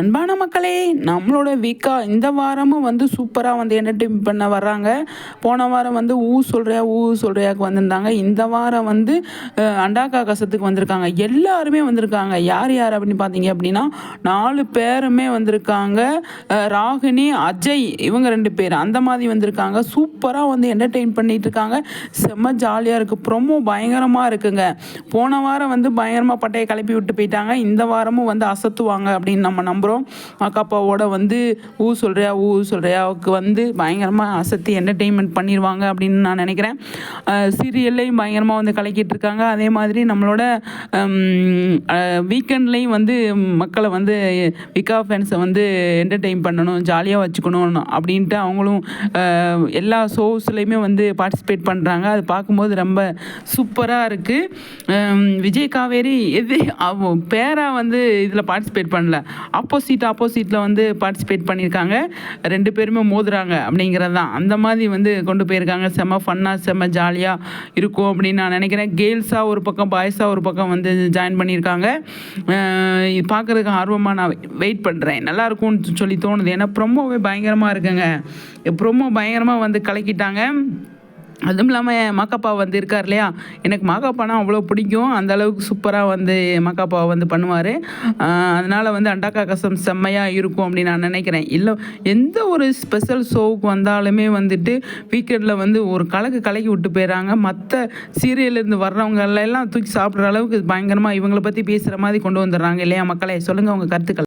அன்பான மக்களே நம்மளோட வீக்கா இந்த வாரமும் வந்து சூப்பராக வந்து என்டர்டைன் பண்ண வர்றாங்க? போன வாரம் வந்து ஊ சொல்கிறியா ஊ சொல்கிறியாக்கு வந்திருந்தாங்க. இந்த வாரம் வந்து அண்டாக்கா கசத்துக்கு வந்திருக்காங்க. எல்லாருமே வந்திருக்காங்க. யார் யார் அப்படின்னு பார்த்தீங்க அப்படின்னா நாலு பேருமே வந்திருக்காங்க. ராகினி அஜய் இவங்க ரெண்டு பேர். அந்த மாதிரி வந்திருக்காங்க. சூப்பராக வந்து என்டர்டெயின் பண்ணிட்டு இருக்காங்க. செம்ம ஜாலியாக இருக்குது ப்ரொமோ பயங்கரமாக இருக்குங்க. போன வாரம் வந்து பயங்கரமாக பட்டையை கிளப்பி விட்டு போயிட்டாங்க. இந்த வாரமும் வந்து அசத்துவாங்க அப்படின்னு நம்ம நம்ப நம்புகிறோம் அக்காப்பாவோட வந்து ஊ சொல்கிறியா ஊ சொல்கிறியாவுக்கு வந்து பயங்கரமாக அசத்தி என்டர்டெயின்மெண்ட் பண்ணிடுவாங்க அப்படின்னு நான் நினைக்கிறேன். சீரியல்லையும் பயங்கரமாக வந்து கலக்கிட்டு இருக்காங்க. அதே மாதிரி நம்மளோட வீக்கெண்ட்லேயும் வந்து மக்களை வந்து விகா ஃபேன்ஸை வந்து என்டர்டெயின் பண்ணணும் ஜாலியாக வச்சுக்கணும் அப்படின்ட்டு அவங்களும் எல்லா ஷோஸ்லேயுமே வந்து பார்ட்டிசிபேட் பண்ணுறாங்க அது பார்க்கும்போது ரொம்ப சூப்பராக இருக்குது விஜய் காவேரி எது அவ பேராக வந்து இதில் பார்ட்டிசிபேட் பண்ணல. அப்போ ஆப்போசிட் ஆப்போசிட்டில் வந்து பார்ட்டிசிபேட் பண்ணியிருக்காங்க ரெண்டு பேருமே மோதுறாங்க அப்படிங்கிறது. தான் அந்த மாதிரி வந்து கொண்டு போயிருக்காங்க. செம்ம ஃபன்னாக செம்ம ஜாலியாக இருக்கும் அப்படின்னு நான் நினைக்கிறேன். கேர்ள்ஸாக ஒரு பக்கம் பாய்ஸாக ஒரு பக்கம் வந்து ஜாயின் பண்ணியிருக்காங்க இது பார்க்குறதுக்கு ஆர்வமாக நான் வெயிட் பண்ணுறேன் நல்லா இருக்கும்னு சொல்லி தோணுது. ஏன்னா ப்ரொமோவே பயங்கரமாக இருக்குங்க. ப்ரொமோ பயங்கரமாக வந்து கலக்கிட்டாங்க. அதுவும் இல்லாமல் மாக்காப்பா வந்து இருக்கார் இல்லையா? எனக்கு மாக்காப்பானா அவ்வளோ பிடிக்கும். அந்த அளவுக்கு சூப்பராக வந்து மாக்காப்பா வந்து பண்ணுவார். அதனால் வந்து அண்டாக்கா கசம் செம்மையாக இருக்கும் அப்படின்னு நான் நினைக்கிறேன். இல்லை எந்த ஒரு ஸ்பெஷல் ஷோவுக்கு வந்தாலுமே வந்துட்டு வீக்கெண்டில் வந்து ஒரு கலக்கு கலக்கி விட்டு போயிடறாங்க. மற்ற சீரியல்லேருந்து வர்றவங்களெல்லாம் தூக்கி சாப்பிட்ற அளவுக்கு பயங்கரமாக இவங்களை பற்றி பேசுகிற மாதிரி கொண்டு வந்துடுறாங்க இல்லையா மக்களே? சொல்லுங்கள் உங்கள் கருத்துக்கள்.